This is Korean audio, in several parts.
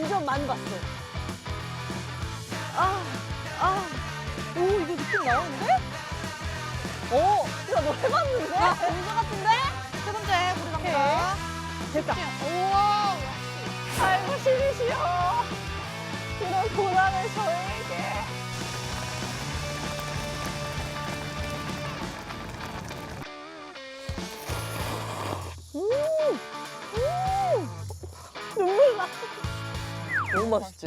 완전 많이 봤어. 아, 아. 오, 이거 느낌 나오는데? 오, 야, 너 해봤는데? 아, 본것 같은데? 세 번째, 우리 갑니다. 됐다. 우와. 아이고, 신이시여. 이런 고난을 저에게. 너무 맛있지?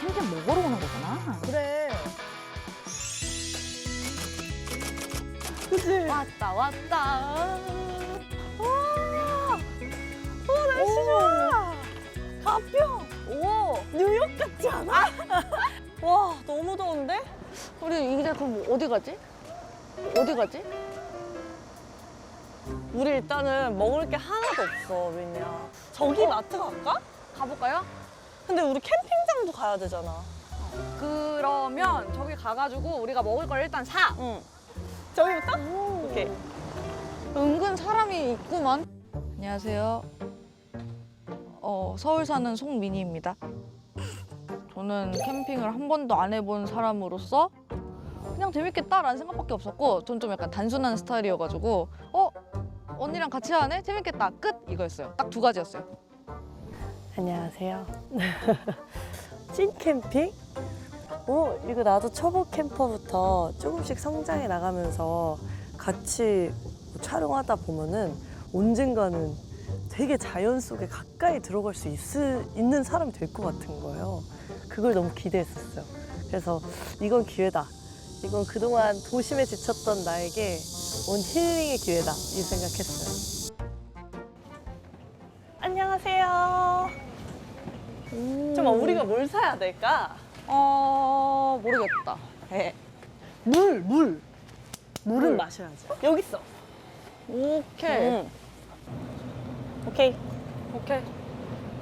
캠핑 먹으러 오는 거구나. 그래. 그치? 왔다, 왔다. 와, 와 날씨 좋아. 가벼. 오. 뉴욕 같지 않아? 와 너무 더운데? 우리 이제 그럼 어디 가지? 어디 가지? 우리 일단은 먹을 게 하나도 없어 민야. 저기 마트 갈까? 가볼까요? 근데 우리 캠핑장도 가야 되잖아. 그러면 저기 가가지고 우리가 먹을 걸 일단 사. 응. 저기부터? 오케이. 은근 사람이 있구만. 안녕하세요. 어, 서울 사는 송민희입니다. 저는 캠핑을 한 번도 안 해본 사람으로서 그냥 재밌겠다라는 생각밖에 없었고 전 좀 약간 단순한 스타일이어가지고 어? 언니랑 같이 하네? 재밌겠다. 끝! 이거였어요. 딱 두 가지였어요. 안녕하세요. 찐 캠핑? 어, 이거 나도 초보 캠퍼부터 조금씩 성장해 나가면서 같이 뭐 촬영하다 보면은 언젠가는 되게 자연 속에 가까이 들어갈 수 있, 있는 사람이 될 것 같은 거예요. 그걸 너무 기대했었어요. 그래서 이건 기회다. 이건 그동안 도심에 지쳤던 나에게 온 힐링의 기회다. 이 생각했어요. 잠깐 우리가 뭘 사야 될까? 어... 모르겠다. 네. 물, 물. 물은 물. 마셔야지. 여기 있어. 오케이. 응. 오케이. 오케이.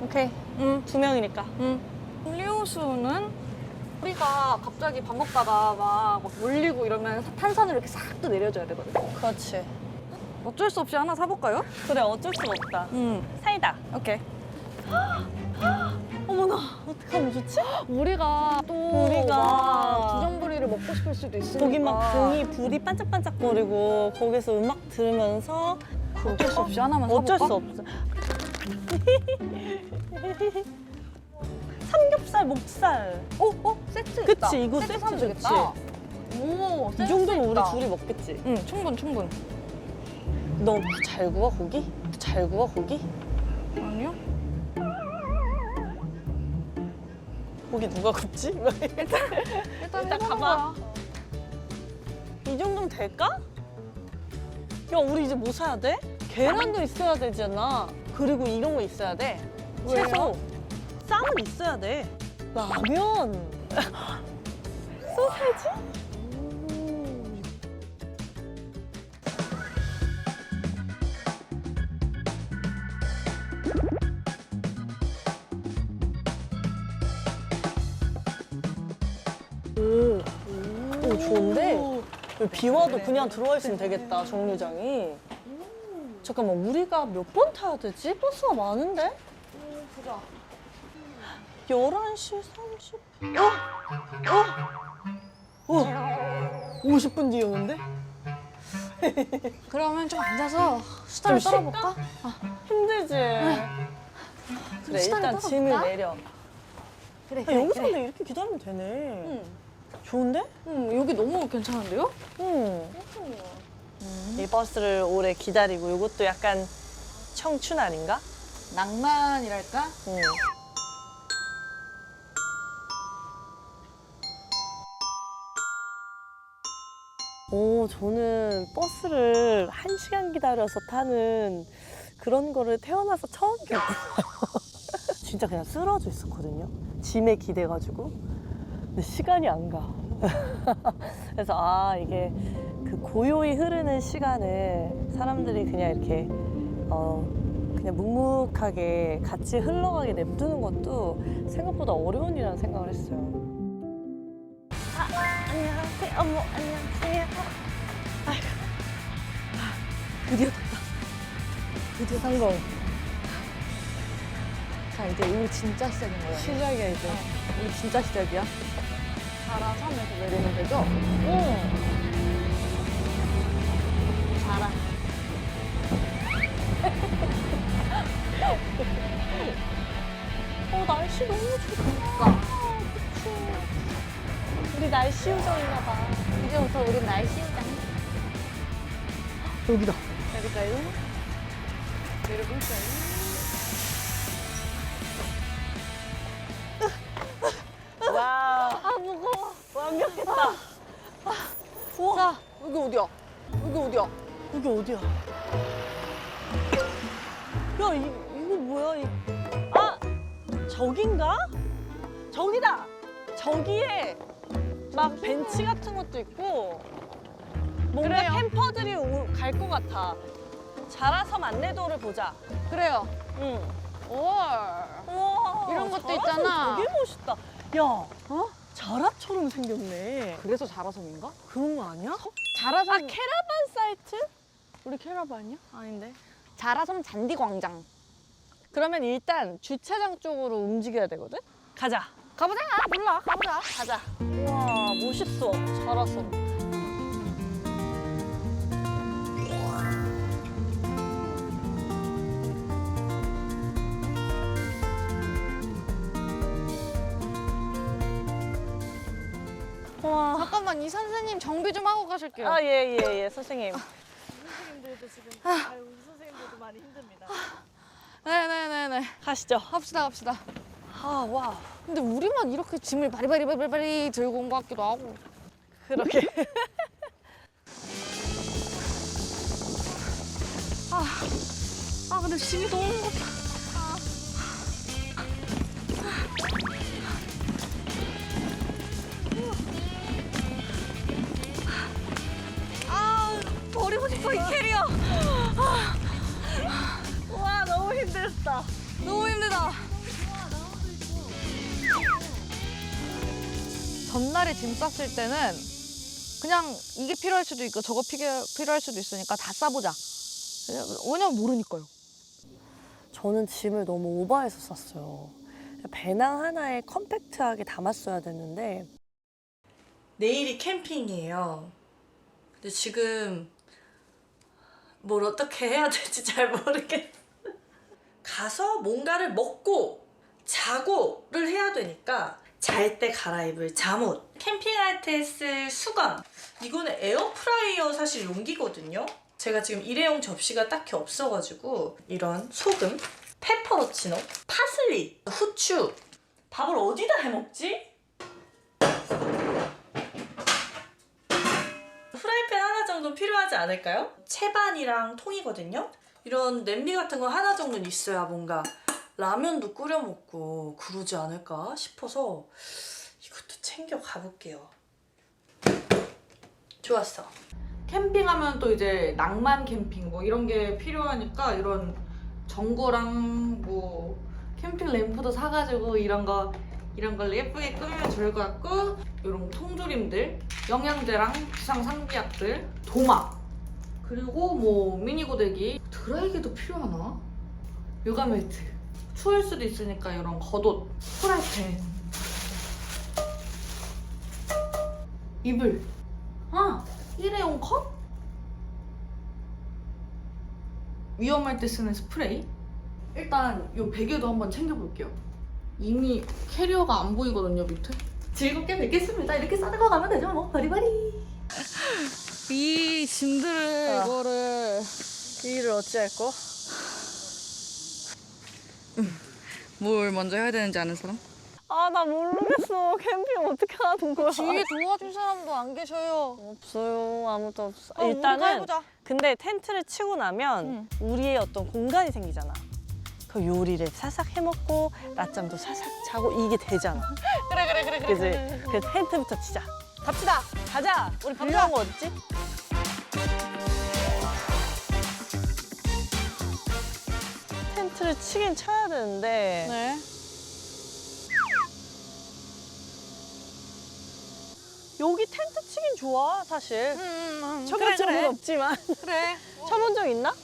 오케이. 응, 두 명이니까. 음. 음료수는 우리가 갑자기 밥 먹다가 막 몰리고 이러면 탄산을 이렇게 싹 또 내려줘야 되거든. 그렇지. 어쩔 수 없이 하나 사볼까요? 그래, 어쩔 수가 없다. 음. 사이다. 오케이. 어머나, 어떡하면 좋지? 우리가 또 우리가 막 두정부리를 먹고 싶을 수도 있으니까. 거기 막 등이 불이 반짝반짝거리고 거기서 음악 들으면서 어쩔 수 없이 하나만 어쩔 수 사볼까? 없어. 삼겹살, 목살. 어? 어? 세트 그치, 있다. 이거 세트 사면 좋지. 되겠다. 오, 이 센스 정도면 우리 있다. 둘이 먹겠지. 응, 충분, 충분. 너 잘 구워, 고기? 잘 구워, 고기? 아니요? 고기 누가 굽지? 일단, 일단 해보는 가봐. 거야. 이 정도면 될까? 야, 우리 이제 뭐 사야 돼? 계란도 있어야 되잖아. 그리고 이런 거 있어야 돼. 왜요? 채소. 쌈은 있어야 돼. 라면. 소세지? 비 와도 그냥 들어와 있으면 되겠다, 정류장이. 잠깐만, 우리가 몇 번 타야 되지? 버스가 많은데? 보자. 11시 30분. 어? 어? 어? 50분 뒤에 오는데? 그러면 좀 앉아서 수다를 좀 떨어볼까? 힘들지? 그래, 시간을 일단 떨어볼까? 짐을 내려. 그래, 아, 여기서 근데 이렇게 기다리면 되네. 응. 좋은데? 응, 여기 너무 괜찮은데요? 응. 이 버스를 오래 기다리고 이것도 약간 청춘 아닌가? 낭만이랄까? 응. 오, 저는 버스를 한 시간 기다려서 타는 그런 거를 태어나서 처음 겪어요. 진짜 그냥 쓰러져 있었거든요. 짐에 기대가지고. 근데 시간이 안 가. 그래서 아, 이게 그 고요히 흐르는 시간을 사람들이 그냥 이렇게 어, 그냥 묵묵하게 같이 흘러가게 냅두는 것도 생각보다 어려운 일이라는 생각을 했어요. 안녕하세요. 어머, 안녕하세요. 아이고. 아, 드디어 떴다. 드디어 성공. 자 이제 우리 진짜 시작인 거예요. 시작이야, 이제. 우리 진짜 시작이야. 자라 섬에서 내리면 되죠? 응. 자라. 어, 날씨 너무 좋다. 그치. 우리 날씨 요정인가 봐. 이제부터 우리 날씨 장 여기다. 여기까지. 내려볼까요? 여기 어디야? 여기 어디야? 여기 어디야? 야, 이, 이거 뭐야? 이, 아, 저긴가? 저기다! 저기에 막 벤치 같은 것도 있고 뭔가 그래요. 캠퍼들이 갈 것 같아. 자라섬 안내도를 보자. 그래요. 응. 올. 우와, 이런 것도 자라섬 있잖아. 되게 멋있다. 야, 어? 자라처럼 생겼네. 그래서 자라섬인가? 그런 거 아니야? 자라섬. 아, 캐러반 사이트? 우리 캐러반이야? 아닌데. 자라섬 잔디 광장. 그러면 일단 주차장 쪽으로 움직여야 되거든? 가자. 가보자. 몰라. 가보자. 가자. 우와, 멋있어. 잘았어. 잠깐만 이 선생님 정비 좀 하고 가실게요. 아, 예, 예, 예, 선생님. 네네네네. 가시죠. 갑시다 갑시다. 아, 와. 근데 우리만 이렇게 짐을 바리바리바리바리 들고 온 것 같기도 하고. 그러게. 아 근데 짐이 너무 무겁다. 아 버리고 싶어 이 캐리어. 와, 너무 힘들었다. 너무 힘들다. 전날에 짐 쌌을 때는 그냥 이게 필요할 수도 있고 저거 필요, 필요할 수도 있으니까 다 싸보자. 왜냐면 모르니까요. 저는 짐을 너무 오버해서 쌌어요. 배낭 하나에 컴팩트하게 담았어야 됐는데 내일이 캠핑이에요. 근데 지금 뭘 어떻게 해야 될지 잘 모르겠어. 가서 뭔가를 먹고 자고를 해야 되니까 잘 때 갈아입을 잠옷, 캠핑할 때 쓸 수건. 이거는 에어프라이어 사실 용기거든요. 제가 지금 일회용 접시가 딱히 없어가지고 이런 소금, 페퍼로치노, 파슬리, 후추. 밥을 어디다 해 먹지? 정도 필요하지 않을까요? 채반이랑 통이거든요. 이런 냄비 같은 거 하나 정도는 있어야 뭔가 라면도 끓여 먹고 그러지 않을까 싶어서 이것도 챙겨 가볼게요. 좋았어. 캠핑하면 또 이제 낭만 캠핑 뭐 이런 게 필요하니까 이런 전구랑 뭐 캠핑 램프도 사가지고 이런 거 이런 걸로 예쁘게 꾸미면 좋을 것 같고 이런 통조림들 영양제랑 비상 상비약들 도마 그리고 뭐 미니 고데기 드라이기도 필요하나? 요가 매트 추울 수도 있으니까 이런 겉옷 프라이팬 이불 아 일회용 컵? 위험할 때 쓰는 스프레이? 일단 요 베개도 한번 챙겨볼게요. 이미 캐리어가 안 보이거든요, 밑에. 즐겁게 뵙겠습니다. 이렇게 싸들고 가면 되죠, 뭐. 바리바리. 이 짐들을 아. 이거를 이 일을 어찌할 거? 뭘 먼저 해야 되는지 아는 사람? 아, 나 모르겠어. 캠핑 어떻게 하는 거야? 뒤에 도와줄 사람도 안 계셔요. 없어요. 아무도 없어. 어, 우리가 일단은 해보자. 근데 텐트를 치고 나면 응. 우리의 어떤 공간이 생기잖아. 그 요리를 사삭 해먹고 낮잠도 사삭 자고 이게 되잖아. 그래 그래 그래 그지? 그 텐트부터 치자. 갑시다. 가자. 우리 빌려온 거 어딨지? 텐트를 치긴 쳐야 되는데 네. 여기 텐트 치긴 좋아 사실. 음, 쳐본 적은 없지만. 그래. 쳐본 적 있나?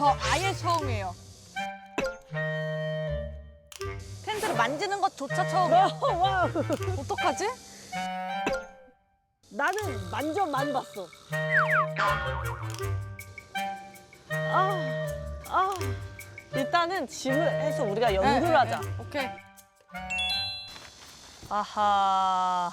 저 아예 처음이에요. 텐트를 만지는 것조차 처음이야. 와, 어떡하지? 나는 만져만 봤어. 아, 아. 일단은 짐을 해서 우리가 연구를 네, 하자. 네, 네. 오케이. 아하.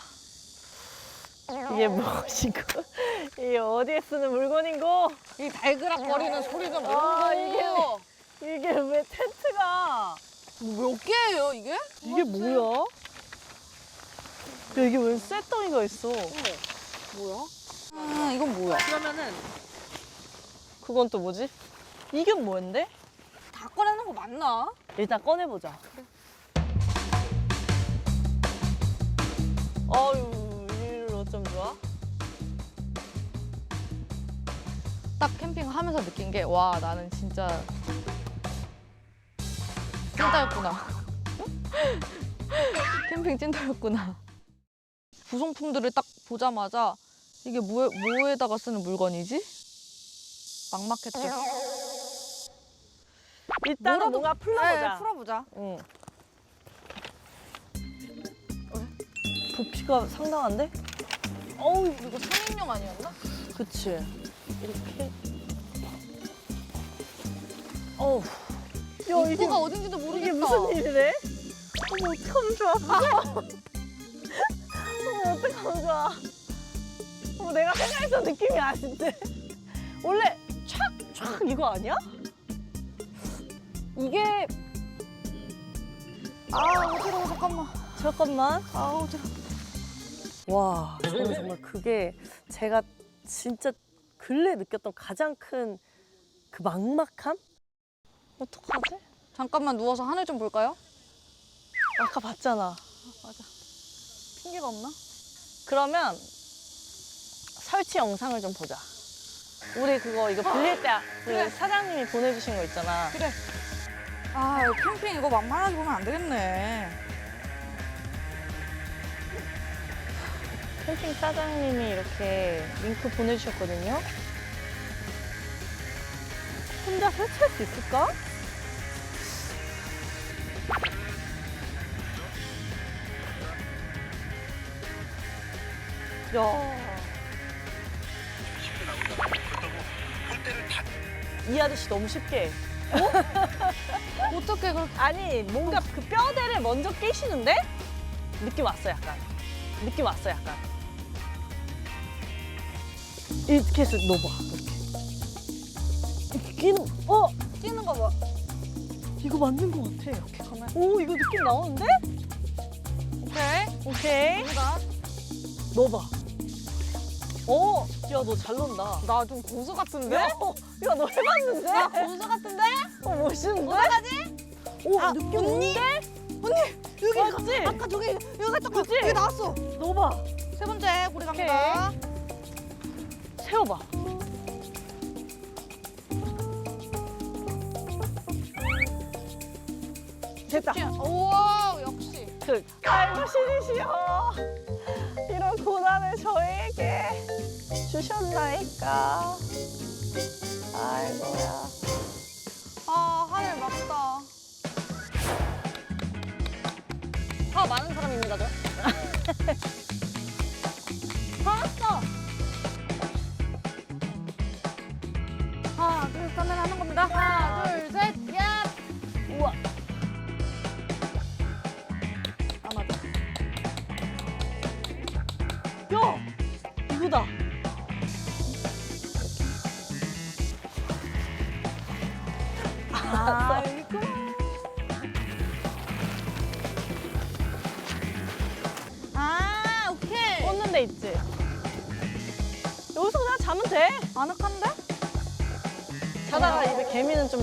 이게 무엇이고? 이게 어디에 쓰는 물건인고? 이 달그락거리는 소리 좀 아, 이런 이게 왜 텐트가? 몇 개예요 이게? 이게 뭐야? 야, 이게 왜 쇳덩이가 있어? 뭐야? 아 이건 뭐야? 그러면은 그건 또 뭐지? 이게 뭔데? 다 꺼내는 거 맞나? 일단 꺼내보자. 어유 딱 캠핑하면서 느낀 게 와 나는 진짜 찐따였구나. 캠핑 찐따였구나. 구성품들을 딱 보자마자 이게 뭐, 뭐에다가 쓰는 물건이지? 막막했죠. 일단은 뭐라도- 뭔가 풀어보자. 네, 풀어보자. 응. 부피가 상당한데? 어우, 이거 3인용 아니었나? 그치. 이렇게. 어우. 야, 이게, 입구가 어딘지도 모르겠다. 이게 무슨 일이래? 어머, 어떡하면 좋아. 어머, 어떡하면 좋아. 어머, 내가 생각했던 느낌이 아닌데. 원래 촥, 촥 이거 아니야? 이게, 아 어지러워 잠깐만. 잠깐만. 아 어지러워. 와, 저는 정말 그게 제가 진짜 근래 느꼈던 가장 큰 그 막막함? 어떡하지? 잠깐만 누워서 하늘 좀 볼까요? 아까 봤잖아. 핑계가 없나? 그러면 설치 영상을 좀 보자. 우리 그거 이거 빌릴 때 그 그래. 사장님이 보내주신 거 있잖아. 그래. 아 캠핑 이거 막말하게 보면 안 되겠네. 캠핑 사장님이 이렇게 링크 보내주셨거든요. 혼자 설치할 수 있을까? 야. 이 아저씨 너무 쉽게. 어떻게 그렇게? 아니 뭔가 그 뼈대를 먼저 끼시는데 느낌 왔어 약간 느낌 왔어 약간 이렇게 해서 넣어봐 이렇게 끼는 어 뛰는 거 봐. 이거 맞는 것 같아 이렇게 가면 오 이거 느낌 나오는데 오케이. 오케이 갑니다. 넣어봐 어 야 너 잘 넣는다 나 좀 고수 같은데? 야너 해봤는데 나 고수 같은데? 어 멋있는데 어떡하지? 오 아, 느낌 언니? 오는데 언니 여기 맞지 아까 저기 여기 잠깐 그치? 여기 나왔어. 넣어봐 세 번째 고리 갑니다. 세워봐. 됐다. 우와 역시. 그 아이고 신이시여 이런 고난을 저희에게 주셨나이까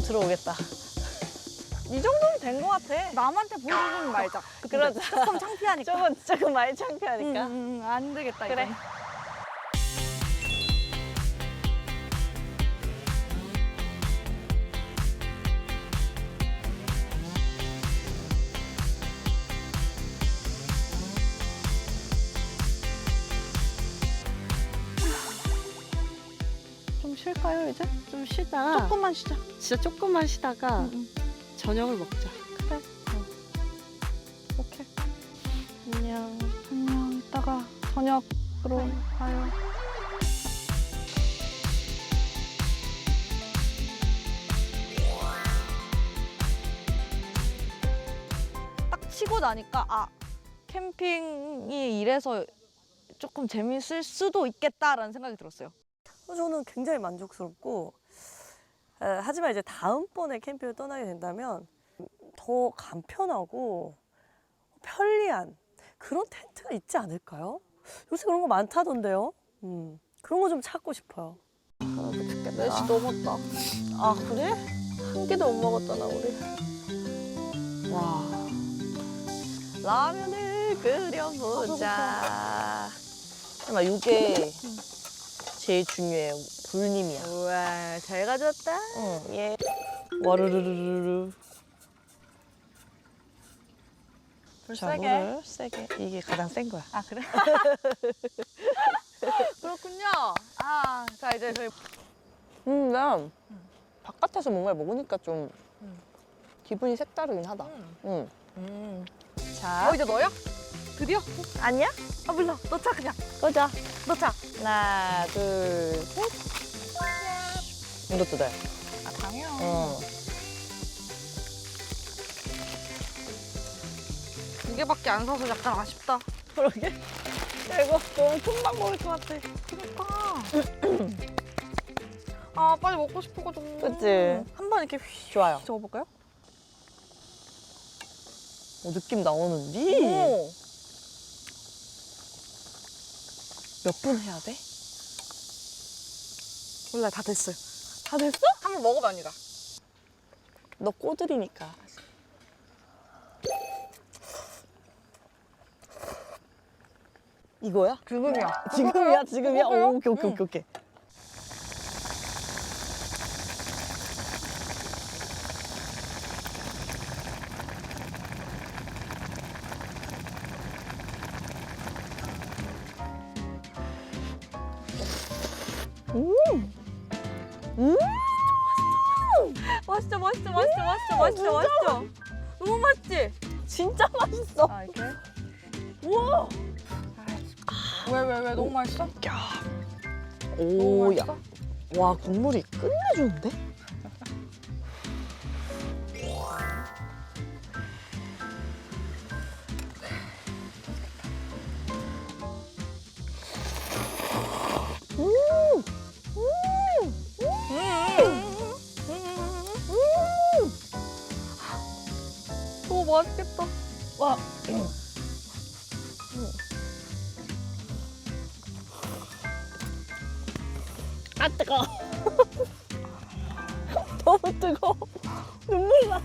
들어오겠다 이 정도면 된 것 같아 남한테 보여주지 말자. 그러자. 조금 창피하니까. 조금 조금 많이 창피하니까 음, 음, 음, 안 되겠다 그래. 이건. 쉴까요 이제? 좀 쉬다가 조금만 쉬자. 진짜 조금만 쉬다가 응, 응. 저녁을 먹자. 그래. 오케이. 안녕. 안녕. 이따가 저녁으로 봐요. 딱 치고 나니까 아 캠핑이 이래서 조금 재밌을 수도 있겠다라는 생각이 들었어요. 저는 굉장히 만족스럽고 에, 하지만 이제 다음번에 캠핑을 떠나게 된다면 더 간편하고 편리한 그런 텐트가 있지 않을까요? 요새 그런 거 많다던데요. 음, 그런 거 좀 찾고 싶어요. 아, 죽겠다. 4시 넘었다. 아 그래? 한 끼도 못 먹었다 나 우리. 와 라면을 끓여보자. 아마 이게 제일 중요해요. 불님이야. 우와 잘 가져왔다. 응, 예. 와르르르르르. 불 자, 세게. 물을 세게. 이게 가장 센 거야. 아 그래? 그렇군요. 아, 자 이제 저희 음, 나 바깥에서 뭔가를 먹으니까 좀 음. 기분이 색다르긴 하다. 응. 음. 자, 어 이제 너야? 드디어? 아니야? 아 몰라. 너차 그냥. 꺼자. 너차. 하나, 둘, 셋. 이것도 돼. 아 당연. 어. 두 개밖에 안 사서 약간 아쉽다. 그러게. 야, 이거 너무 금방 먹을 것 같아. 그러니까. 아 빨리 먹고 싶어가지고. 그치? 한번 이렇게 휘 좋아요. 저어볼까요? 어, 느낌 나오는디? 오. 몇 분 해야 돼? 몰라 다 됐어요. 다 됐어? 한번 먹어봐 언니가. 너 꼬들이니까. 이거야? 지금이야. 지금이야, 지금이야? 오, 오케이, 오케이, 응. 오케이, 오케이. 맛있죠, 맛있죠, 맛있죠, 맛있죠, 맛있죠, 맛있죠. 너무 맛있지? 진짜 맛있어. 아 이렇게? 우와! 왜, 왜, 왜? 너무 맛있어? 오, 너무 야. 맛있어? 와, 국물이 끝내주는데? 아, 뜨거. 너무 뜨거. 눈물 나.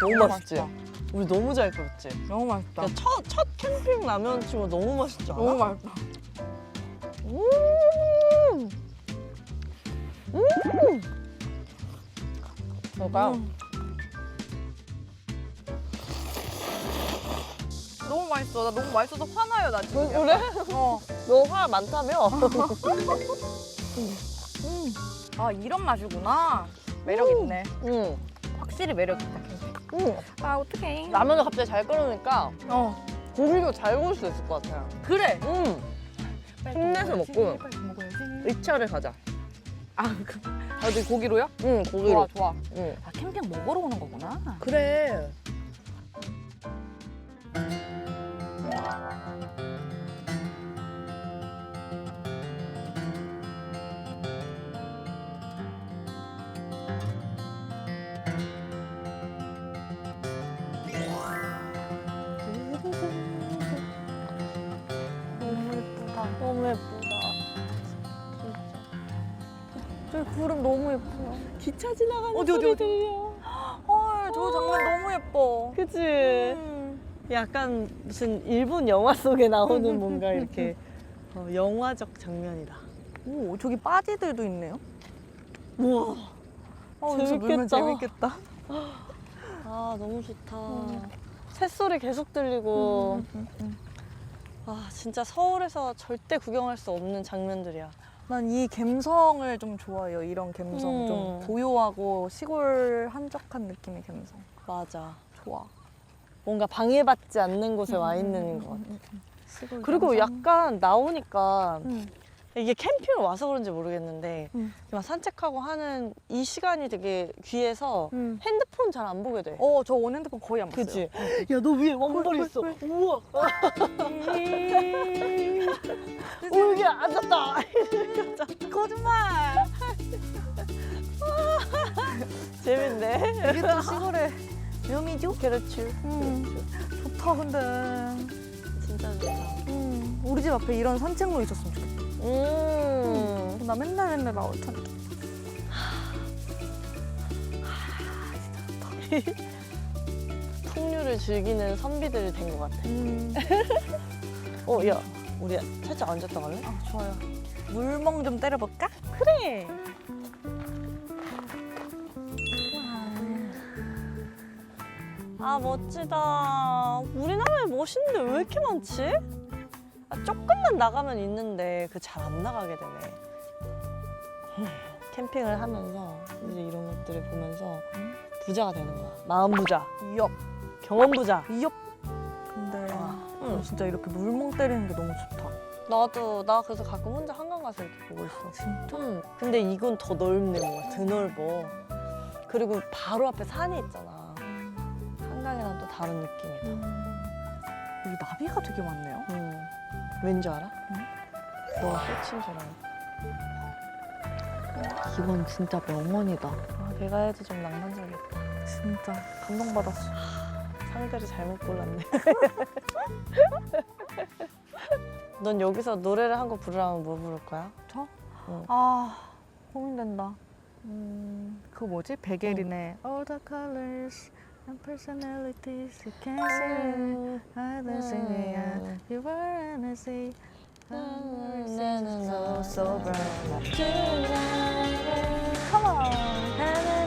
너무 맛있지? 맛있다. 우리 너무 잘 끓였지? 너무 맛있다. 야, 첫, 첫 캠핑 라면 치고 너무 맛있지 않아? 너무 맛있다. 음! 음! 뭘까요? 음. 맛있어. 나 너무 맛있어서 화나요, 나 지금. 그래? 어. 너 화 많다며? 아, 이런 맛이구나. 매력 있네. 응. 확실히 매력 있다, 캠핑. 응. 아, 어떡해. 라면을 갑자기 잘 끓으니까 어. 고기도 잘 구울 수 있을 것 같아요. 그래. 응. 힘내서 먹고. 빨리 먹어야지. 2차를 가자. 아, 그, 아, 근데 고기로요? 응, 좋아, 고기로. 좋아. 응. 아, 캠핑 먹으러 오는 거구나. 그래. 너무 예쁘다. 너무 예쁘다. 저 구름 너무 예뻐요. 기차 지나가는 어디, 어디, 소리 어디? 들려. 아, 저 장면 너무 예뻐. 그치? 음. 약간 무슨 일본 영화 속에 나오는 뭔가 이렇게 어, 영화적 장면이다. 오, 저기 빠지들도 있네요. 우와. 어, 여기서 놀면 재밌겠다. 재밌겠다. 아, 너무 좋다. 음. 새소리 계속 들리고. 음, 음, 음. 아, 진짜 서울에서 절대 구경할 수 없는 장면들이야. 난 이 감성을 좀 좋아해요. 이런 감성. 음. 좀 고요하고 시골 한적한 느낌의 감성. 맞아. 좋아. 뭔가 방해받지 않는 곳에 와 있는 것 같아. 시골 그리고 감성. 약간 나오니까 음. 이게 캠핑을 와서 그런지 모르겠는데 음. 막 산책하고 하는 이 시간이 되게 귀해서 음. 핸드폰 잘 안 보게 돼. 어, 저 온 핸드폰 거의 안 봤어요. 그치? 야, 너 위에 왕벌 있어. 우와. 오, 여기 앉았다. 거짓말. 재밌네. 이게 또 시골 의 묘미죠? 그렇지. 음. 좋다 근데. 진짜 좋다. 음. 우리 집 앞에 이런 산책로 있었으면 좋겠다. 음. 나 맨날 맨날 나올 텐데. 풍류를 즐기는 선비들이 된것 같아. 음. 어, 야, 우리 살짝 앉았다 갈래? 아 좋아요. 물멍 좀 때려볼까? 그래. 아 멋지다. 우리나라에 멋있는데 왜 이렇게 많지? 아, 조금만 나가면 있는데 그 잘 안 나가게 되네. 캠핑을 하면서 이제 이런 것들을 보면서 부자가 되는 거야. 마음 부자, 이업. 경험 부자. 이업. 근데 응. 응. 진짜 이렇게 물멍 때리는 게 너무 좋다. 나도 나 그래서 가끔 혼자 한강 가서 이렇게 보고 있어. 진짜? 응. 근데 이건 더 넓네, 뭔가 드넓어. 그리고 바로 앞에 산이 있잖아. 다른 느낌이다. 여기 나비가 되게 많네요. 음. 왠지 알아? 너가 꽂힌 줄 알아. 이건 진짜 명언이다. 아, 내가 해도 좀 낭만적이다. 진짜 감동받았어. 상대를 잘못 골랐네. 넌 여기서 노래를 한 곡 부르라면 뭐 부를 거야? 저? 응. 아 고민된다. 음, 그거 뭐지? 베게린의 All the colors and personalities you can see. I don't see me 음. You were and I see. So sober. Come on.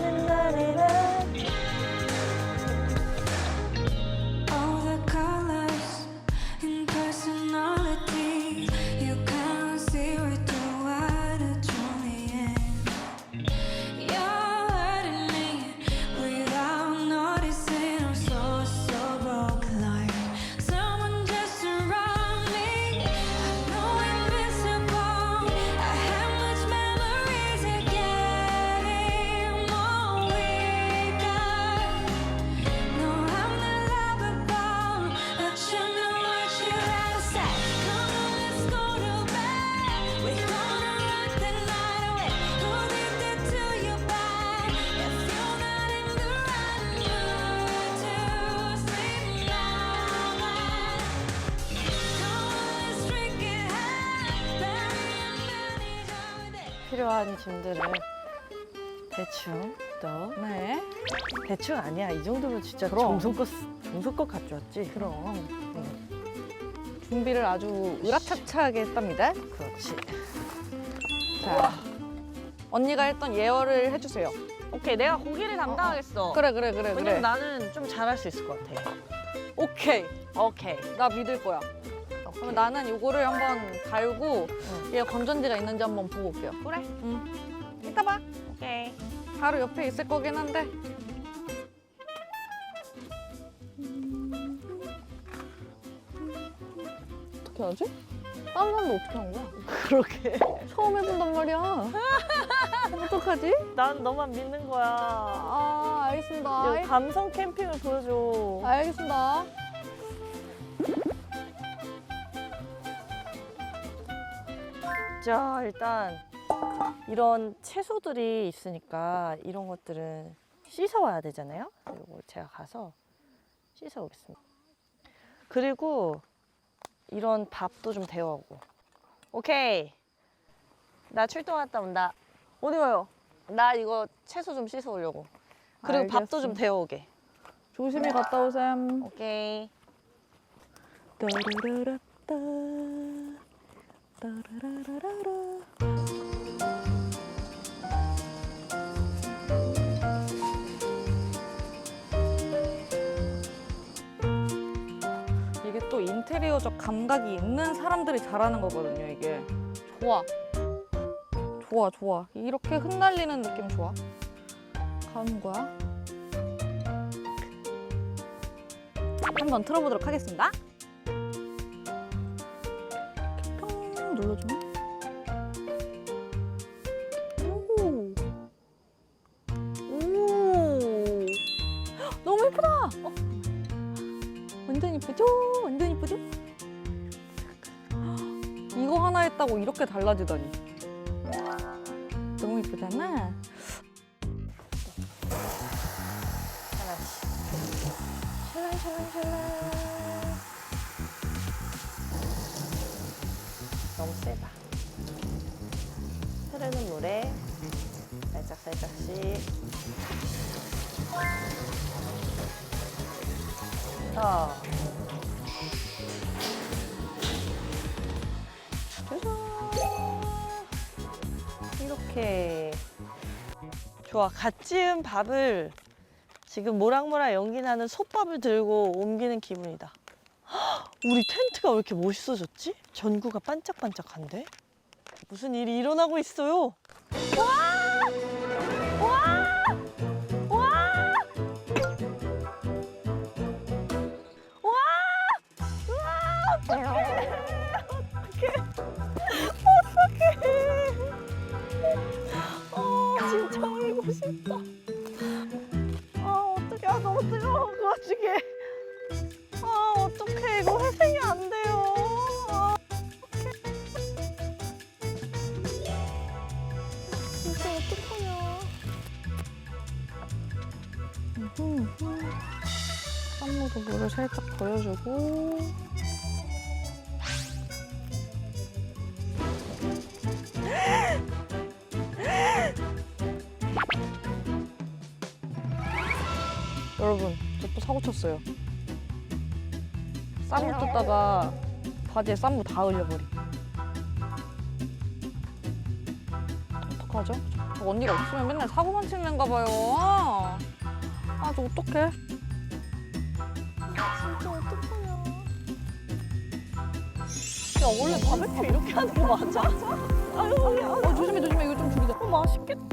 필요한 짐들을 대충 또 네. 대충 아니야 이 정도면 진짜 그럼. 정성껏 정성껏 가져왔지 그럼. 준비를 아주 으라차차하게 했답니다. 그렇지 자, 언니가 했던 예열을 해주세요. 오케이 내가 고기를 담당하겠어 그래, 그래, 그래, 왜냐면 그래. 나는 좀 잘할 수 있을 것 같아 오케이. 오케이 나 믿을 거야. 그러면 나는 요거를 한번 갈고 얘 건전지가 있는지 한번 보고 올게요. 그래 응. 이따 봐. 오케이 바로 옆에 있을 거긴 한데. 어떻게 하지? 다른 사람도 어떻게 하는 거야? 그러게 처음 해본단 말이야. 어떡하지? 난 너만 믿는 거야 아, 알겠습니다. 이 감성 캠핑을 보여줘 알겠습니다. 자 일단 이런 채소들이 있으니까 이런 것들은 씻어와야 되잖아요 그리고 제가 가서 씻어 오겠습니다 그리고 이런 밥도 좀 데워오고 오케이 나 출동 갔다 온다 어디 가요? 나 이거 채소 좀 씻어 오려고 그리고 밥도 좀 알겠습니다. 데워오게 조심히 갔다 오셈. 오케이 따라라라따. 이게 또 인테리어적 감각이 있는 사람들이 잘하는 거거든요, 이게. 좋아. 좋아 좋아. 이렇게 흩날리는 느낌 좋아? 가는 거야 한번 틀어보도록 하겠습니다 눌러주면 어. 했다고 이렇게 달라지다니. 너무 이쁘잖아. 샬란샬란샬란. 살짝살짝씩. 자. 이렇게. 좋아. 갓 지은 밥을 지금 모락모락 연기 나는 솥밥을 들고 옮기는 기분이다. 헉, 우리 텐트가 왜 이렇게 멋있어졌지? 전구가 반짝반짝한데? 무슨 일이 일어나고 있어요? 와! 와! 와중에 아 어떡해. 이거 회생이 안 돼요. 아 어떡해. 진짜 어떡하냐. 쌈무도 물을 살짝 버려주고. 여러분. 저 또 사고 쳤어요. 쌈무 뜯다가 바지에 쌈무 다 흘려버리 어떡하죠? 저 언니가 없으면 맨날 사고만 치는가 봐요. 아 저 어떡해? 진짜 어떡하냐. 야 원래 바베큐 이렇게 하는 거 맞아? 아유 야, 어, 조심해 조심해. 이거 좀 줄이자. 어, 맛있겠다. 어, 야,